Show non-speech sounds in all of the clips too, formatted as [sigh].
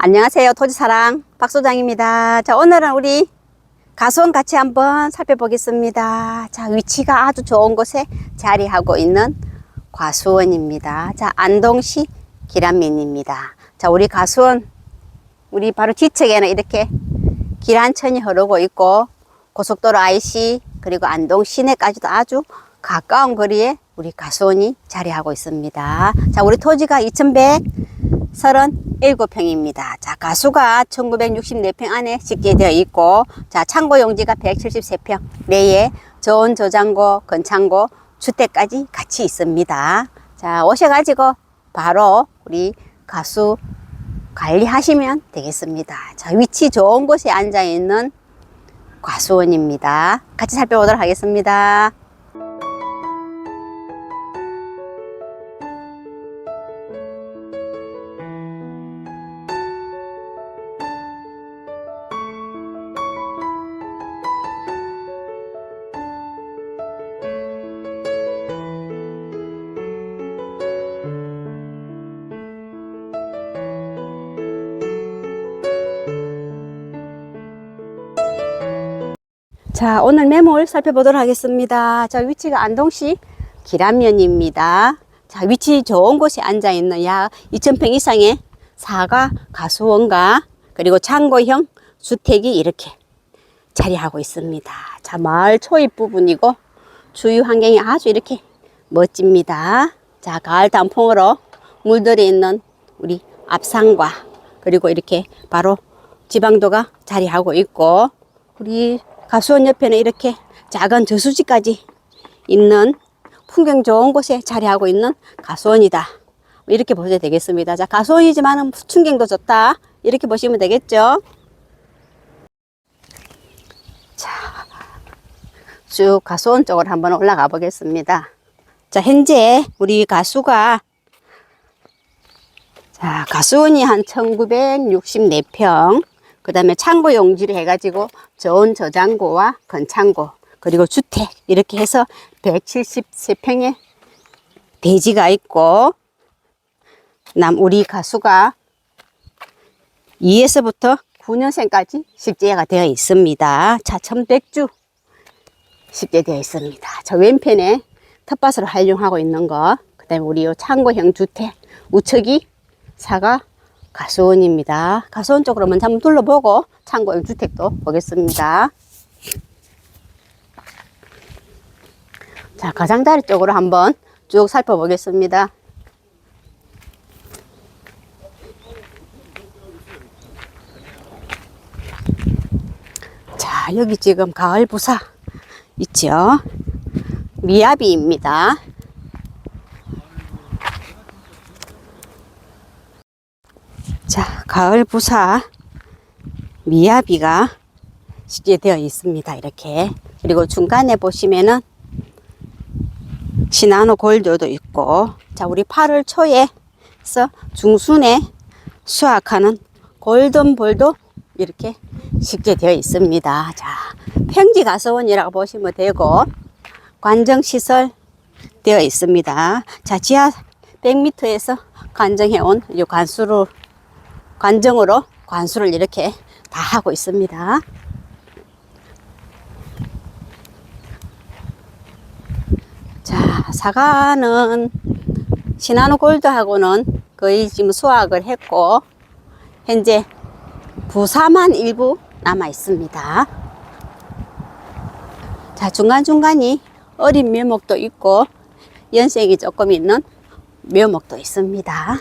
안녕하세요. 토지사랑 박소장입니다. 자, 오늘은 우리 가수원 같이 한번 살펴보겠습니다. 자, 위치가 아주 좋은 곳에 자리하고 있는 과수원입니다. 자, 안동시 기란면입니다. 자, 우리 가수원, 우리 바로 뒤측에는 이렇게 기란천이 흐르고 있고, 고속도로 IC, 그리고 안동 시내까지도 아주 가까운 거리에 우리 가수원이 자리하고 있습니다. 자, 우리 토지가 2137평입니다. 자, 가수가 1964평 안에 집계되어 있고, 자, 창고 용지가 173평, 내에 저온 저장고, 건창고, 주택까지 같이 있습니다. 자, 오셔가지고 바로 우리 가수 관리하시면 되겠습니다. 자, 위치 좋은 곳에 앉아 있는 과수원입니다. 같이 살펴보도록 하겠습니다. 자, 오늘 매물 살펴보도록 하겠습니다. 자, 위치가 안동시 기란면입니다. 자, 위치 좋은 곳에 앉아 있는 약 2,000평 이상의 사과 가수원과 그리고 창고형 주택이 이렇게 자리하고 있습니다. 자, 마을 초입 부분이고 주유 환경이 아주 이렇게 멋집니다. 자, 가을 단풍으로 물들어 있는 우리 앞산과 그리고 이렇게 바로 지방도가 자리하고 있고 우리 가수원 옆에는 이렇게 작은 저수지까지 있는 풍경 좋은 곳에 자리하고 있는 가수원이다. 이렇게 보셔도 되겠습니다. 자, 가수원이지만 풍경도 좋다. 이렇게 보시면 되겠죠. 자, 쭉 가수원 쪽으로 한번 올라가 보겠습니다. 자, 현재 우리 가수가 자, 가수원이 한 1964평, 그 다음에 창고 용지를 해가지고 저온 저장고와 건창고, 그리고 주택, 이렇게 해서 173평의 대지가 있고, 남, 우리 가수가 2에서부터 9년생까지 식재가 되어 있습니다. 차천 백주 식재되어 있습니다. 저 왼편에 텃밭으로 활용하고 있는 거, 그 다음에 우리 요 창고형 주택, 우측이 사과 가수원입니다. 가수원 쪽으로 먼저 한번 둘러보고 창고형 주택도 보겠습니다. 자, 가장자리 쪽으로 한번 쭉 살펴보겠습니다. 자, 여기 지금 가을 부사 있죠? 미야비입니다. 자, 가을 부사 미야비가 시제되어 있습니다. 이렇게. 그리고 중간에 보시면은 시나노 골드도 있고, 자, 우리 8월 초에서 중순에 수확하는 골든볼도 이렇게 식재되어 있습니다. 자, 평지 가서원이라고 보시면 되고, 관정시설 되어 있습니다. 자, 지하 100m에서 관정해온 이 관수로 관정으로 관수를 이렇게 다 하고 있습니다. 자, 사과는 시나노 골드하고는 거의 지금 수확을 했고, 현재 부사만 일부 남아 있습니다. 자, 중간중간이 어린 묘목도 있고, 연생이 조금 있는 묘목도 있습니다.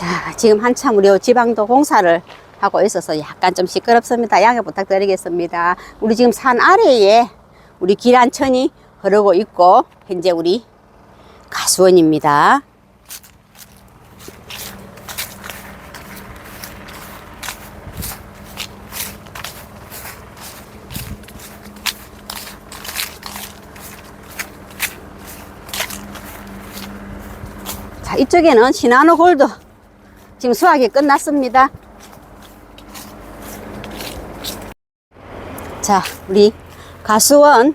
자, 지금 한참 우리 지방도 공사를 하고 있어서 약간 좀 시끄럽습니다. 양해 부탁드리겠습니다. 우리 지금 산 아래에 우리 기란천이 흐르고 있고, 현재 우리 가수원입니다. 자, 이쪽에는 시나노 골드 지금 수확이 끝났습니다. 자, 우리 가수원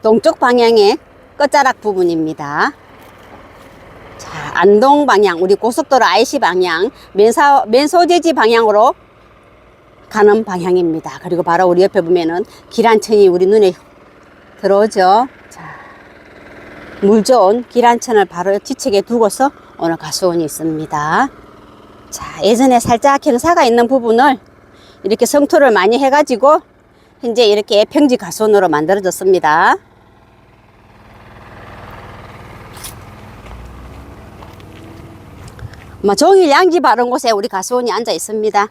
동쪽 방향에 끝자락 부분입니다. 자, 안동 방향, 우리 고속도로 IC 방향, 맨사, 맨소재지 방향으로 가는 방향입니다. 그리고 바로 우리 옆에 보면은 기란천이 우리 눈에 들어오죠. 자, 물 좋은 기란천을 바로 뒤측에 두고서 오늘 가수원이 있습니다. 자, 예전에 살짝 경사가 있는 부분을 이렇게 성토를 많이 해가지고 현재 이렇게 평지 가수원으로 만들어졌습니다. 뭐 종일 양지 바른 곳에 우리 가수원이 앉아 있습니다.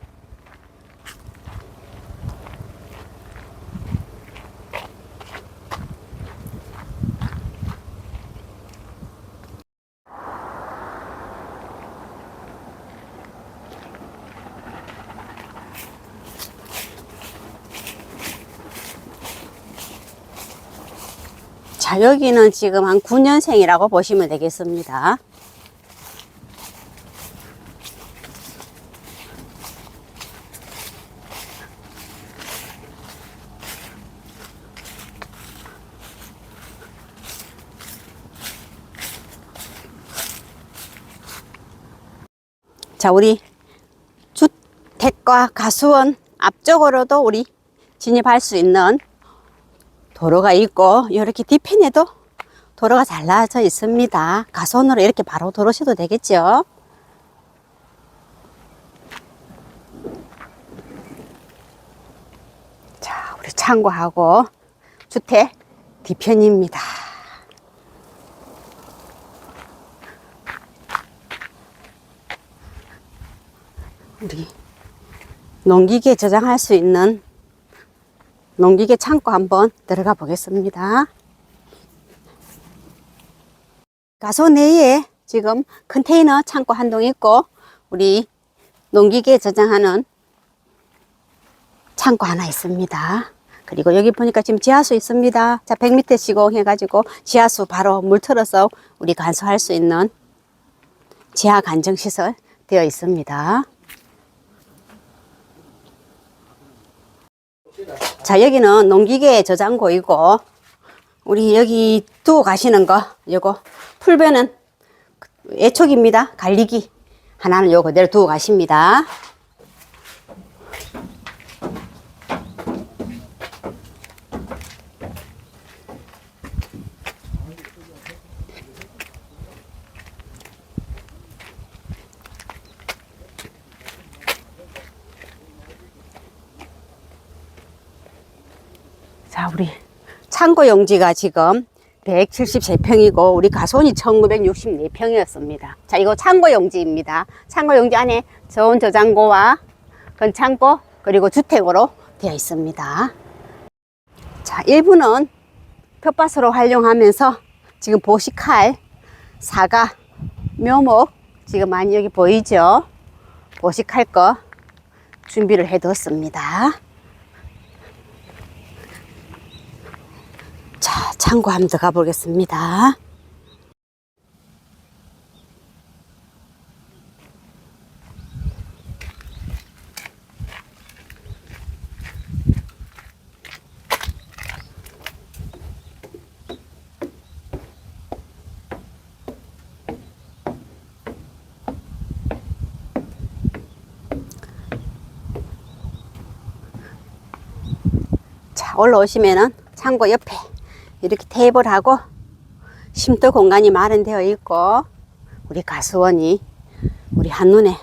여기는 지금 한 9년생이라고 보시면 되겠습니다. 자, 우리 주택과 가수원 앞쪽으로도 우리 진입할 수 있는 도로가 있고 이렇게 뒤편에도 도로가 잘라져 있습니다. 가수원으로 이렇게 바로 들어오셔도 되겠죠. 자, 우리 창고하고 주택 뒤편입니다. 우리 농기계 저장할 수 있는 농기계 창고 한번 들어가 보겠습니다. 가소 내에 지금 컨테이너 창고 한 동 있고 우리 농기계 저장하는 창고 하나 있습니다. 그리고 여기 보니까 지금 지하수 있습니다. 자, 100m 시공해가지고 지하수 바로 물 틀어서 우리 간수할 수 있는 지하 간정시설 되어 있습니다. 자, 여기는 농기계 저장고이고, 우리 여기 두고 가시는 거, 요거, 풀배는 애촉입니다. 갈리기. 하나는 요 그대로 두고 가십니다. 자, 우리 창고 용지가 지금 173평이고 우리 가손이 1964평이었습니다. 자, 이거 창고 용지입니다. 창고 용지 안에 저온 저장고와 건창고 그리고 주택으로 되어 있습니다. 자, 일부는 텃밭으로 활용하면서 지금 보시칼, 사과, 묘목 지금 많이 여기 보이죠? 보식할 거 준비를 해 뒀습니다. 자, 창고 한번 들어가 보겠습니다. 자, 올라오시면은 창고 옆에 이렇게 테이블하고 쉼터 공간이 마련되어 있고 우리 가수원이 우리 한눈에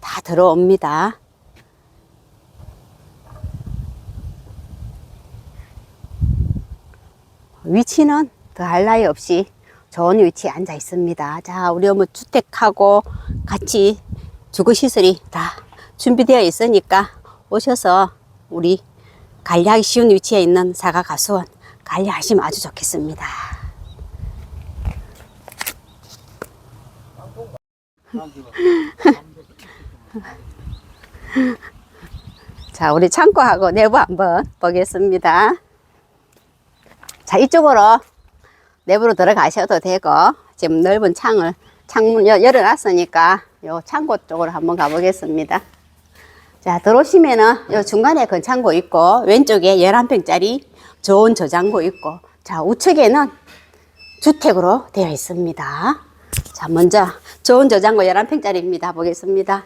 다 들어옵니다. 위치는 더할 나위 없이 좋은 위치에 앉아 있습니다. 자, 우리 어머 주택하고 같이 주거시설이 다 준비되어 있으니까 오셔서 우리 관리하기 쉬운 위치에 있는 사과 가수원 관리하시면 아주 좋겠습니다. [laughs] 자, 우리 창고하고 내부 한번 보겠습니다. 자, 이쪽으로 내부로 들어가셔도 되고, 지금 넓은 창을, 창문 여- 열어놨으니까, 요 창고 쪽으로 한번 가보겠습니다. 자, 들어오시면은 요 중간에 건창고 있고, 왼쪽에 11평짜리 좋은 저장고 있고, 자, 우측에는 주택으로 되어 있습니다. 자, 먼저 좋은 저장고 11평짜리입니다. 보겠습니다.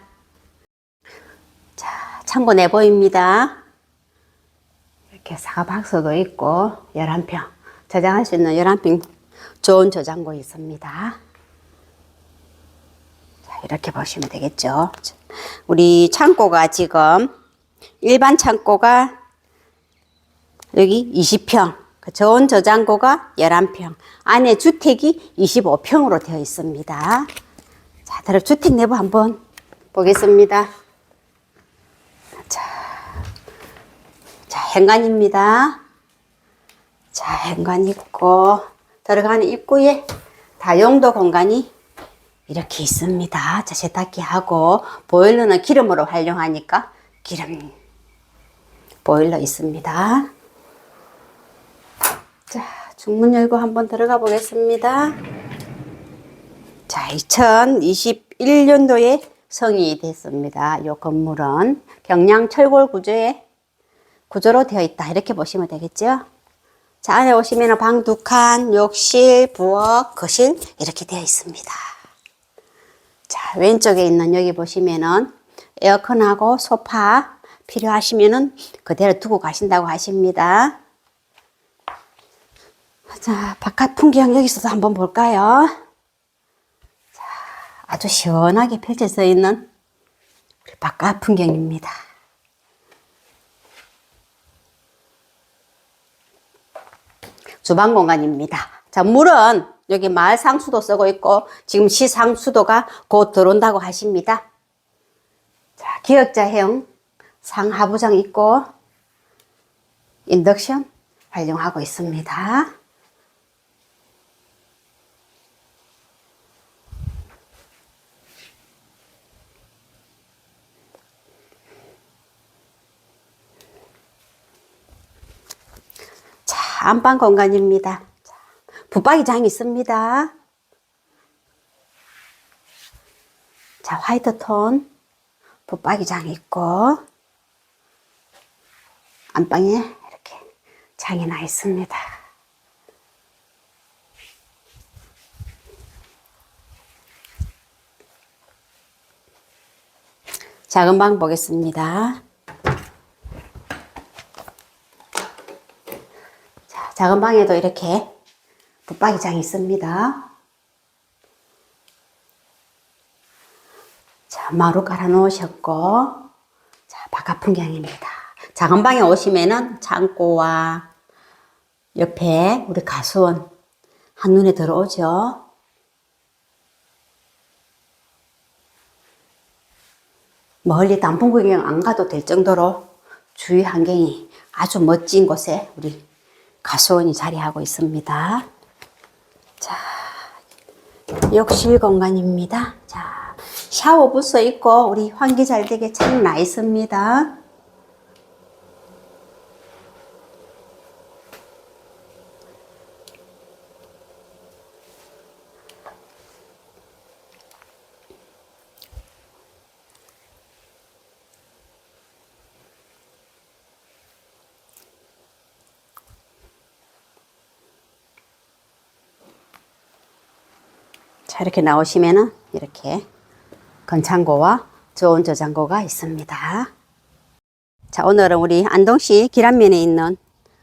자, 창고 내보입니다. 이렇게 사과박스도 있고 11평 저장할 수 있는 11평 좋은 저장고 있습니다. 자, 이렇게 보시면 되겠죠. 자, 우리 창고가 지금 일반 창고가 여기 20평, 그 좋은 저장고가 11평, 안에 주택이 25평으로 되어 있습니다. 자, 다른 주택 내부 한번 보겠습니다. 자, 자, 현관입니다. 자, 현관 있고, 들어가는 입구에 다용도 공간이 이렇게 있습니다. 자, 세탁기하고, 보일러는 기름으로 활용하니까 기름 보일러 있습니다. 자, 중문 열고 한번 들어가 보겠습니다. 자, 2021년도에 성이 됐습니다. 이 건물은 경량 철골 구조의 구조로 되어 있다. 이렇게 보시면 되겠죠? 자, 안에 오시면 방 두 칸, 욕실, 부엌, 거실 이렇게 되어 있습니다. 자, 왼쪽에 있는 여기 보시면은 에어컨하고 소파 필요하시면은 그대로 두고 가신다고 하십니다. 자, 바깥 풍경 여기서도 한번 볼까요? 자, 아주 시원하게 펼쳐져 있는 우리 바깥 풍경입니다. 주방 공간입니다. 자, 물은 여기 마을 상수도 쓰고 있고 지금 시 상수도가 곧 들어온다고 하십니다. 자, 기역자형 상하부장 있고 인덕션 활용하고 있습니다. 자, 안방 공간입니다. 자, 붙박이장 있습니다. 자, 화이트 톤 붙박이장 있고 안방에 이렇게 장이 나 있습니다. 작은 방 보겠습니다. 자, 작은 방에도 이렇게 붙박이장이 있습니다. 자, 마루 깔아 놓으셨고, 자, 바깥 풍경입니다. 작은 방에 오시면은 창고와 옆에 우리 가수원 한눈에 들어오죠. 멀리 단풍 구경 안 가도 될 정도로 주위 환경이 아주 멋진 곳에 우리 가수원이 자리하고 있습니다. 자, 욕실 공간입니다. 자, 샤워 부스 있고 우리 환기 잘 되게 참 나 있습니다. 자, 이렇게 나오시면은 이렇게 건창고와 좋은 저장고가 있습니다. 자, 오늘은 우리 안동시 기란면에 있는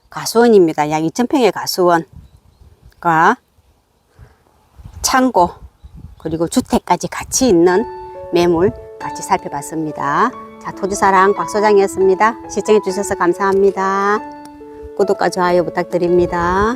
가수원입니다. 약 2,000평의 가수원과 창고 그리고 주택까지 같이 있는 매물 같이 살펴봤습니다. 자, 토지사랑 박 소장이었습니다. 시청해 주셔서 감사합니다. 구독과 좋아요 부탁드립니다.